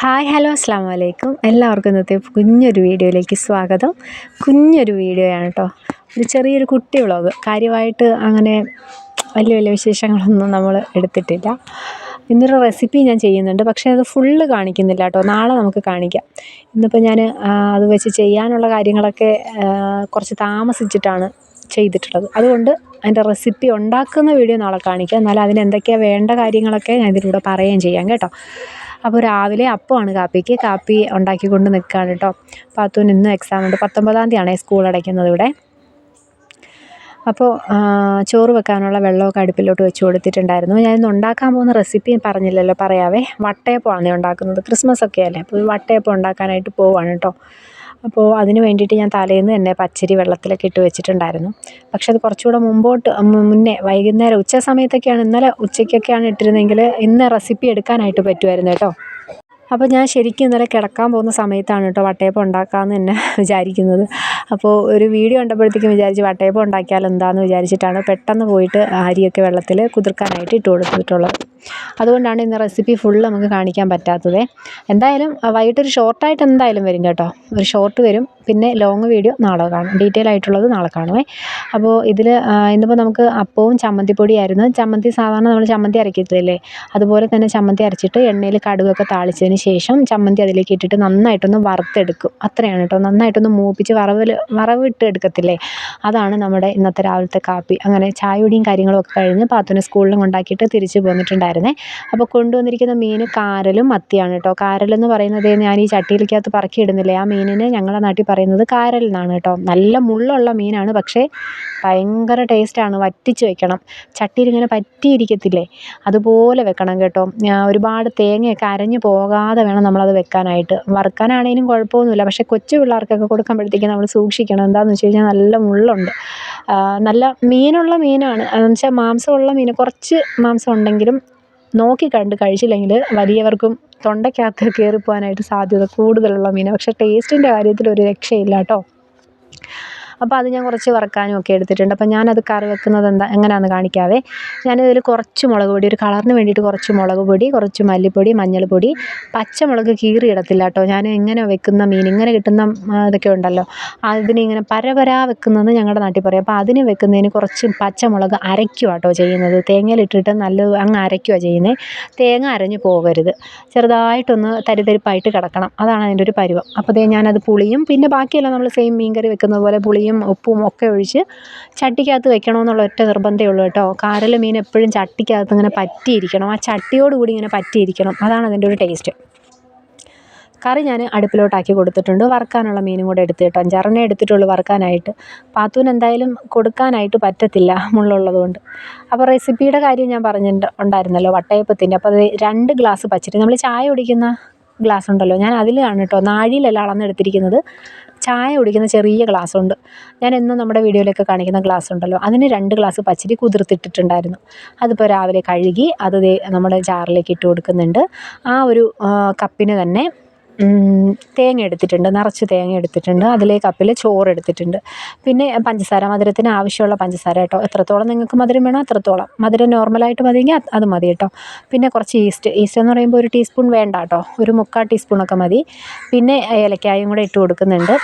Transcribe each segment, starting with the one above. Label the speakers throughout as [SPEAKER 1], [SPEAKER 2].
[SPEAKER 1] Hi hello അസ്സാം വലൈക്കും എല്ലാവർക്കും ഇന്നത്തെ കുഞ്ഞൊരു വീഡിയോയിലേക്ക് സ്വാഗതം. കുഞ്ഞൊരു വീഡിയോയാണ് കേട്ടോ ഒരു ചെറിയൊരു കുട്ടി വ്ളോഗ്. കാര്യമായിട്ട് അങ്ങനെ വലിയ വലിയ വിശേഷങ്ങളൊന്നും നമ്മൾ എടുത്തിട്ടില്ല. ഇന്നൊരു റെസിപ്പി ഞാൻ ചെയ്യുന്നുണ്ട്. പക്ഷേ അത് ഫുള്ള് കാണിക്കുന്നില്ല കേട്ടോ നാളെ നമുക്ക് കാണിക്കാം. ഇന്നിപ്പോൾ ഞാൻ അത് വെച്ച് ചെയ്യാനുള്ള കാര്യങ്ങളൊക്കെ കുറച്ച് താമസിച്ചിട്ടാണ് ചെയ്തിട്ടുള്ളത്. അതുകൊണ്ട് അതിന്റെ റെസിപ്പി ഉണ്ടാക്കുന്ന വീഡിയോ നാളെ കാണിക്കാം. എന്നാലും അതിന് എന്തൊക്കെയാണ് വേണ്ട കാര്യങ്ങളൊക്കെ ഞാൻ ഇതിലൂടെ പറയുകയും ചെയ്യാം കേട്ടോ. അപ്പോൾ രാവിലെ അപ്പമാണ് കാപ്പിക്ക്. കാപ്പി ഉണ്ടാക്കിക്കൊണ്ട് നിൽക്കുകയാണ് കേട്ടോ. പാത്തുവിന് ഇന്നും എക്സാം ഉണ്ട്. പത്തൊമ്പതാം തീയതിയാണ് സ്കൂൾ അടയ്ക്കുന്നത് ഇവിടെ. അപ്പോൾ ചോറ് വെക്കാനുള്ള വെള്ളമൊക്കെ അടുപ്പിലോട്ട് വെച്ച് കൊടുത്തിട്ടുണ്ടായിരുന്നു. ഞാനിന്ന് ഉണ്ടാക്കാൻ പോകുന്ന റെസിപ്പി പറഞ്ഞില്ലല്ലോ പറയാവേ. വട്ടയപ്പമാണ് ഉണ്ടാക്കുന്നത്. ക്രിസ്മസ് ഒക്കെ അല്ലേ? അപ്പോൾ വട്ടയപ്പം ഉണ്ടാക്കാനായിട്ട് പോവാണ് കേട്ടോ. അപ്പോൾ അതിന് വേണ്ടിയിട്ട് ഞാൻ തലേന്ന് തന്നെ പച്ചരി വെള്ളത്തിലൊക്കെ ഇട്ട് വെച്ചിട്ടുണ്ടായിരുന്നു. പക്ഷേ അത് കുറച്ചുകൂടെ മുമ്പോട്ട് മുന്നേ വൈകുന്നേരം ഉച്ച സമയത്തൊക്കെയാണ് ഇന്നലെ ഉച്ചയ്ക്കൊക്കെയാണ് ഇട്ടിരുന്നെങ്കിൽ ഇന്ന് റെസിപ്പി എടുക്കാനായിട്ട് പറ്റുമായിരുന്നു കേട്ടോ. അപ്പോൾ ഞാൻ ശരിക്കും ഇന്നലെ കിടക്കാൻ പോകുന്ന സമയത്താണ് കേട്ടോ വട്ടയപ്പം ഉണ്ടാക്കാമെന്ന് തന്നെ വിചാരിക്കുന്നത്. അപ്പോൾ ഒരു വീഡിയോ കണ്ടപ്പോഴത്തേക്കും വിചാരിച്ച് വട്ടയപ്പം ഉണ്ടാക്കിയാൽ എന്താണെന്ന് വിചാരിച്ചിട്ടാണ് പെട്ടെന്ന് പോയിട്ട് അരിയൊക്കെ വെള്ളത്തിൽ കുതിർക്കാനായിട്ട് ഇട്ട് കൊടുത്തിട്ടുള്ളത്. അതുകൊണ്ടാണ് ഇന്ന് റെസിപ്പി ഫുൾ നമുക്ക് കാണിക്കാൻ പറ്റാത്തത്. എന്തായാലും വൈകിട്ടൊരു ഷോർട്ടായിട്ട് എന്തായാലും വരും കേട്ടോ. ഒരു ഷോർട്ട് വരും. പിന്നെ ലോങ് വീഡിയോ നാളെ കാണും. ഡീറ്റെയിൽ ആയിട്ടുള്ളത് നാളെ കാണുമേ അപ്പോൾ ഇതിൽ ഇന്നിപ്പോൾ നമുക്ക് അപ്പവും ചമ്മന്തിപ്പൊടിയായിരുന്നു. ചമ്മന്തി സാധാരണ നമ്മൾ ചമ്മന്തി അരക്കത്തില്ലേ? അതുപോലെ തന്നെ ചമ്മന്തി അരച്ചിട്ട് എണ്ണയിൽ കടുകൊക്കെ താളിച്ചതിന് ശേഷം ചമ്മന്തി അതിലേക്ക് ഇട്ടിട്ട് നന്നായിട്ടൊന്ന് വറുത്തെടുക്കും. അത്രയാണ് കേട്ടോ. നന്നായിട്ടൊന്ന് മൂപ്പിച്ച് വറവിൽ വറവിട്ട് എടുക്കത്തില്ലേ? അതാണ് നമ്മുടെ ഇന്നത്തെ രാവിലത്തെ കാപ്പി. അങ്ങനെ ചായയുടെയും കാര്യങ്ങളും ഒക്കെ കഴിഞ്ഞ് പാത്തുനെ സ്കൂളിലും കൊണ്ടാക്കിയിട്ട് തിരിച്ച് പോന്നിട്ടുണ്ടായിരുന്നേ. അപ്പോൾ കൊണ്ടുവന്നിരിക്കുന്ന മീൻ കാരലും മത്തിയാണ് കേട്ടോ. കാരലെന്ന് പറയുന്നത് ഞാൻ ഈ ചട്ടിയിലേക്കകത്ത് പറക്കിയിടുന്നില്ലേ? ആ മീനിന് ഞങ്ങളുടെ നാട്ടിൽ പറയുന്നത് കാരൽ എന്നാണ് കേട്ടോ. നല്ല മുള്ളുള്ള മീനാണ്. പക്ഷേ ഭയങ്കര ടേസ്റ്റാണ് വറ്റിച്ച് വെക്കണം. ചട്ടിയിൽ ഇങ്ങനെ പറ്റിയിരിക്കത്തില്ലേ? അതുപോലെ വെക്കണം കേട്ടോ. ഒരുപാട് തേങ്ങയൊക്കെ അരഞ്ഞു പോകാതെ വേണം നമ്മളത് വെക്കാനായിട്ട്. വറുക്കാനാണെങ്കിലും കുഴപ്പമൊന്നുമില്ല. പക്ഷേ കൊച്ചു പിള്ളേർക്കൊക്കെ കൊടുക്കുമ്പോഴത്തേക്കും നമ്മൾ സൂക്ഷിക്കണം. എന്താണെന്ന് വെച്ച് കഴിഞ്ഞാൽ നല്ല മുള്ളുണ്ട്. നല്ല മീനുള്ള മീനാണ്. എന്ന് വെച്ചാൽ മാംസമുള്ള മീൻ കുറച്ച് മാംസം ഉണ്ടെങ്കിലും നോക്കി കണ്ട് കഴിച്ചില്ലെങ്കിൽ വലിയവർക്കും തൊണ്ടയ്ക്കകത്ത് കയറിപ്പോകാനായിട്ട് സാധ്യത കൂടുതലുള്ള മീനാണ് പക്ഷേ ടേസ്റ്റിന്റെ കാര്യത്തിൽ ഒരു രക്ഷയില്ല കേട്ടോ. അപ്പോൾ അത് ഞാൻ കുറച്ച് വറക്കാനും ഒക്കെ എടുത്തിട്ടുണ്ട്. അപ്പോൾ ഞാനത് കറി വെക്കുന്നത് എന്താ എങ്ങനെയാണെന്ന് കാണിക്കാവേ. ഞാനിതിൽ കുറച്ച് മുളക് പൊടി ഒരു കളറിന് വേണ്ടിയിട്ട് കുറച്ച് മുളക് പൊടി കുറച്ച് മല്ലിപ്പൊടി മഞ്ഞൾപ്പൊടി പച്ചമുളക് കീറി ഇടത്തില്ല കേട്ടോ. ഞാൻ എങ്ങനെ വെക്കുന്ന മീൻ ഇങ്ങനെ കിട്ടുന്ന ഇതൊക്കെ ഉണ്ടല്ലോ. അതിനിങ്ങനെ പരപരാ വെക്കുന്നതെന്ന് ഞങ്ങളുടെ നാട്ടിൽ പറയും. അപ്പോൾ അതിന് വെക്കുന്നതിന് കുറച്ച് പച്ചമുളക് അരയ്ക്കുക കേട്ടോ ചെയ്യുന്നത്. തേങ്ങയിലിട്ടിട്ട് നല്ല അങ്ങ് അരയ്ക്കുക ചെയ്യുന്നത് തേങ്ങ അരഞ്ഞു പോകരുത്. ചെറുതായിട്ടൊന്ന് തരിതരിപ്പായിട്ട് കിടക്കണം. അതാണ് അതിന്റെ ഒരു പരുവം. അപ്പോൾ ഞാനത് പുളിയും പിന്നെ ബാക്കിയെല്ലാം നമ്മൾ സെയിം മീൻ കറി വെക്കുന്നത് പോലെ പുളിയും പുളിയും ഉപ്പും ഒക്കെ ഒഴിച്ച് ചട്ടിക്കകത്ത് വെക്കണമെന്നുള്ള ഒറ്റ നിർബന്ധമേ ഉള്ളൂ കേട്ടോ. കാരൽ മീൻ എപ്പോഴും ചട്ടിക്കകത്ത് ഇങ്ങനെ പറ്റിയിരിക്കണം. ആ ചട്ടിയോടുകൂടി ഇങ്ങനെ പറ്റിയിരിക്കണം. അതാണ് അതിന്റെ ഒരു ടേസ്റ്റ്. കറി ഞാൻ അടുപ്പിലോട്ടാക്കി കൊടുത്തിട്ടുണ്ട്. വറുക്കാനുള്ള മീനും കൂടെ എടുത്ത് കേട്ടോ. അഞ്ചാറെണ്ണേ എടുത്തിട്ടുള്ളൂ വറുക്കാനായിട്ട്. പാത്തൂന് എന്തായാലും കൊടുക്കാനായിട്ട് പറ്റത്തില്ല മുള്ളുള്ളതുകൊണ്ട്. അപ്പോൾ റെസിപ്പിയുടെ കാര്യം ഞാൻ പറഞ്ഞിട്ട് ഉണ്ടായിരുന്നല്ലോ വട്ടയപ്പത്തിന്റെ. അപ്പോൾ അത് രണ്ട് ഗ്ലാസ് പച്ചരി. നമ്മൾ ചായ കുടിക്കുന്ന ഗ്ലാസ് ഉണ്ടല്ലോ ഞാൻ അതിലാണ് കേട്ടോ നാഴിയിലല്ല അളന്നെടുത്തിരിക്കുന്നത്. ചായ കുടിക്കുന്ന ചെറിയ ഗ്ലാസ്സുണ്ട് ഞാൻ എന്നും നമ്മുടെ വീഡിയോയിലൊക്കെ കാണിക്കുന്ന ഗ്ലാസ് ഉണ്ടല്ലോ. അതിന് രണ്ട് ഗ്ലാസ് പച്ചരി കുതിർത്തിട്ടിട്ടുണ്ടായിരുന്നു. അതിപ്പോൾ രാവിലെ കഴുകി അത് നമ്മുടെ ജാറിലേക്ക് ഇട്ട് കൊടുക്കുന്നുണ്ട്. ആ ഒരു കപ്പിന് തന്നെ തേങ്ങ എടുത്തിട്ടുണ്ട്. നിറച്ച് തേങ്ങ എടുത്തിട്ടുണ്ട്. അതിലേ കപ്പിൽ ചോറ് എടുത്തിട്ടുണ്ട്. പിന്നെ പഞ്ചസാര മധുരത്തിന് ആവശ്യമുള്ള പഞ്ചസാര കേട്ടോ. എത്രത്തോളം നിങ്ങൾക്ക് മധുരം വേണോ അത്രത്തോളം. മധുരം നോർമലായിട്ട് മതിയെങ്കിൽ അത് മതി കേട്ടോ. പിന്നെ കുറച്ച് ഈസ്റ്റ് ഈസ്റ്റ് എന്ന് പറയുമ്പോൾ ഒരു ടീസ്പൂൺ വേണ്ട കേട്ടോ. ഒരു മുക്കാൽ ടീസ്പൂണൊക്കെ മതി. പിന്നെ ഏലക്കായും കൂടെ ഇട്ട് കൊടുക്കുന്നുണ്ട്.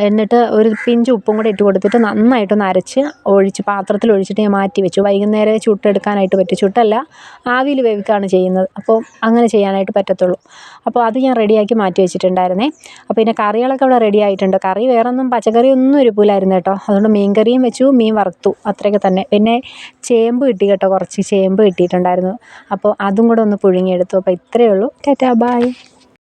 [SPEAKER 1] എന്നിട്ട് ഒരു പിഞ്ച് ഉപ്പും കൂടെ ഇട്ട് കൊടുത്തിട്ട് നന്നായിട്ടൊന്ന് അരച്ച് ഒഴിച്ച് പാത്രത്തിൽ ഒഴിച്ചിട്ട് ഞാൻ മാറ്റി വെച്ചു. വൈകുന്നേരം ചുട്ടെടുക്കാനായിട്ട് പറ്റും ചുട്ടല്ല ആവിയിൽ വേവിക്കുകയാണ് ചെയ്യുന്നത്. അപ്പോൾ അങ്ങനെ ചെയ്യാനായിട്ട് പറ്റത്തുള്ളൂ. അപ്പോൾ അത് ഞാൻ റെഡിയാക്കി മാറ്റി വെച്ചിട്ടുണ്ടായിരുന്നേ. അപ്പോൾ പിന്നെ കറികളൊക്കെ ഇവിടെ റെഡി ആയിട്ടുണ്ട്. കറി വേറൊന്നും പച്ചക്കറി ഒന്നും ഇരിപ്പില്ലായിരുന്നു കേട്ടോ. അതുകൊണ്ട് മീൻ കറിയും വെച്ചു മീൻ വറുത്തു. അത്രയൊക്കെ തന്നെ. പിന്നെ ചേമ്പ് കിട്ടി കേട്ടോ. കുറച്ച് ചേമ്പ് കിട്ടിയിട്ടുണ്ടായിരുന്നു. അപ്പോൾ അതും കൂടെ ഒന്ന് പുഴുങ്ങിയെടുത്തു. അപ്പോൾ ഇത്രയേ ഉള്ളൂ. ടാറ്റാ ബായ്